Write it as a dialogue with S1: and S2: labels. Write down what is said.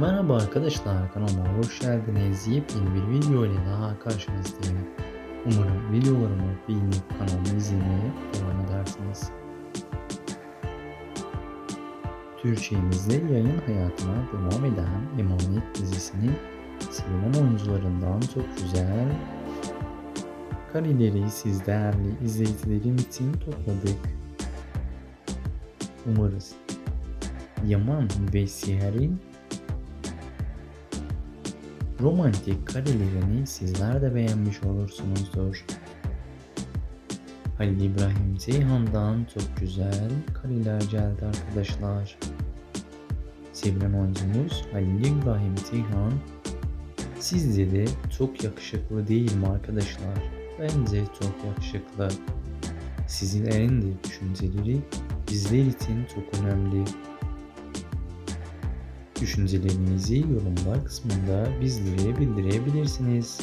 S1: Merhaba arkadaşlar kanalıma hoş geldiniz. Yepyeni bir video ile daha karşınızdayım. Umarım videolarımı beğenip kanalımı izlemeye devam edersiniz. Türkçemizde yayın hayatına devam eden Emanet dizisinin sevilen oyuncularından çok güzel kareleri siz değerli izleyicilerim için topladık. Umarız Yaman ve Siher'in romantik karelerini sizler de beğenmiş olursunuzdur. Halil İbrahim Ceyhan'dan çok güzel kareler geldi arkadaşlar. Sevilen oyuncumuz Halil İbrahim Ceyhan sizce de çok yakışıklı değil mi arkadaşlar? Bence çok yakışıklı. Sizlerin de düşünceleri bizler için çok önemli. Düşüncelerinizi yorumlar kısmında bizlere bildirebilirsiniz.